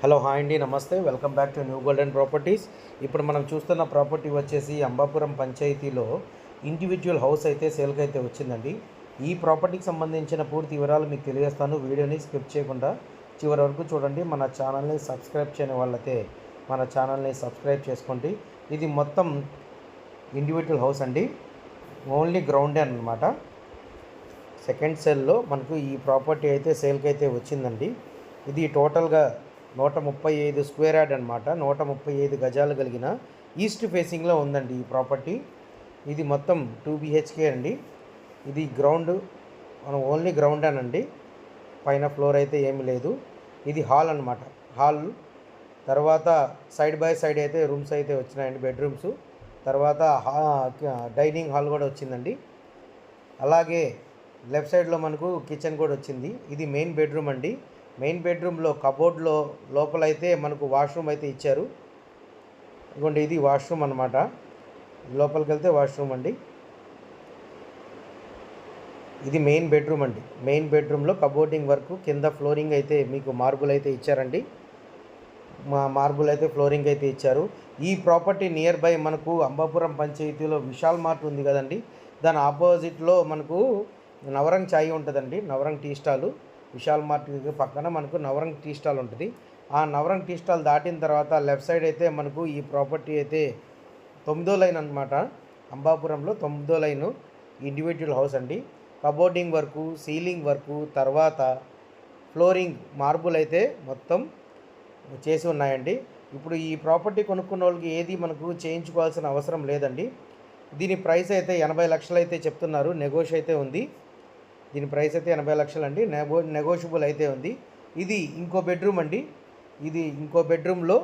Hello hi అండి నమస్తే. Welcome back to new golden properties. ఇప్పుడు మనం చూస్తున్న ప్రాపర్టీ వచ్చేసి అంబాపురం పంచాయతీలో ఇండివిజువల్ హౌస్ అయితే సేల్కి అయితే వచ్చిందండి. ఈ ప్రాపర్టీకి సంబంధించిన పూర్తి వివరాలు మీకు తెలియజేస్తాను. వీడియోని స్కిప్ చేయకుండా చివరి వరకు చూడండి. మన ఛానల్ని సబ్స్క్రైబ్ చేయని వాళ్ళైతే మన ఛానల్ని సబ్స్క్రైబ్ చేసుకోండి. ఇది మొత్తం ఇండివిజువల్ హౌస్ అండి. ఓన్లీ గ్రౌండే అనమాట సెకండ్ సెల్లో మనకు ఈ ప్రాపర్టీ అయితే సేల్కి అయితే వచ్చిందండి. ఇది టోటల్గా నూట ముప్పై ఐదు స్క్వేర్ యార్డ్ అనమాట నూట ముప్పై ఐదు గజాలు కలిగిన ఈస్ట్ ఫేసింగ్లో ఉందండి ఈ ప్రాపర్టీ. ఇది మొత్తం టూ బిహెచ్కే అండి. ఇది గ్రౌండ్ మనం ఓన్లీ గ్రౌండ్ అనండి. పైన ఫ్లోర్ అయితే ఏమీ లేదు. ఇది హాల్ అనమాట హాల్ తర్వాత సైడ్ బై సైడ్ అయితే రూమ్స్ అయితే వచ్చినాయండి బెడ్రూమ్స్. తర్వాత డైనింగ్ హాల్ కూడా వచ్చిందండి. అలాగే లెఫ్ట్ సైడ్లో మనకు కిచెన్ కూడా వచ్చింది. ఇది మెయిన్ బెడ్రూమ్ అండి. మెయిన్ బెడ్రూమ్లో కబోర్డ్లో లోపలైతే మనకు వాష్రూమ్ అయితే ఇచ్చారు. ఇదిగోండి ఇది వాష్రూమ్ అనమాట లోపలికి వెళ్తే వాష్రూమ్ అండి. ఇది మెయిన్ బెడ్రూమ్ అండి. మెయిన్ బెడ్రూమ్లో కబోర్డింగ్ వర్క్ కింద ఫ్లోరింగ్ అయితే మీకు మార్బుల్ అయితే ఇచ్చారండి. మా మార్బుల్ అయితే ఫ్లోరింగ్ అయితే ఇచ్చారు. ఈ ప్రాపర్టీ నియర్ బై మనకు అంబాపురం పంచాయతీలో విశాల్ మార్ట్ ఉంది కదండి. దాని ఆపోజిట్లో మనకు నవరంగ్ ఛాయ్ ఉంటుందండి. Navrang tea stall. Vishal mart పక్కన మనకు నవరంగ్ టీ స్టాల్ ఉంటుంది. ఆ నవరంగ్ టీ స్టాల్ దాటిన తర్వాత లెఫ్ట్ సైడ్ అయితే మనకు ఈ ప్రాపర్టీ అయితే తొమ్మిదో లైన్ అనమాట అంబాపురంలో తొమ్మిదో లైను ఇండివిజువల్ హౌస్ అండి. కబోర్డింగ్ వర్కు సీలింగ్ వర్కు తర్వాత ఫ్లోరింగ్ మార్బుల్ అయితే మొత్తం చేసి ఉన్నాయండి. ఇప్పుడు ఈ ప్రాపర్టీ కొనుక్కున్న వాళ్ళకి ఏది మనకు చేయించుకోవాల్సిన అవసరం లేదండి. దీని ప్రైస్ అయితే ఎనభై లక్షలు అయితే చెప్తున్నారు. నెగోష్ అయితే ఉంది. దీని ప్రైస్ అయితే ఎనభై లక్షలు అండి. నెగో నెగోషియబుల్ అయితే ఉంది. ఇది ఇంకో బెడ్రూమ్ అండి. ఇది ఇంకో బెడ్రూమ్లో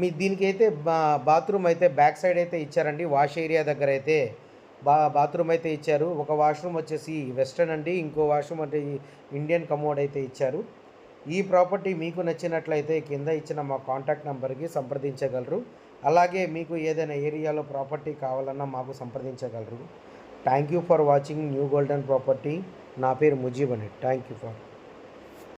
మీ దీనికి అయితే బా బాత్రూమ్ అయితే బ్యాక్ సైడ్ అయితే ఇచ్చారండి. వాష్ ఏరియా దగ్గర అయితే బా బాత్రూమ్ అయితే ఇచ్చారు. ఒక వాష్రూమ్ వచ్చేసి వెస్టర్న్ అండి. ఇంకో వాష్రూమ్ అంటే ఇండియన్ కమోడ్ అయితే ఇచ్చారు. ఈ ప్రాపర్టీ మీకు నచ్చినట్లయితే కింద ఇచ్చిన మా కాంటాక్ట్ నెంబర్కి సంప్రదించగలరు. అలాగే మీకు ఏదైనా ఏరియాలో ప్రాపర్టీ కావాలన్నా మాకు సంప్రదించగలరు. Thank you for watching new golden property నా పేరు ముజీబ్ అని థ్యాంక్ యూ ఫర్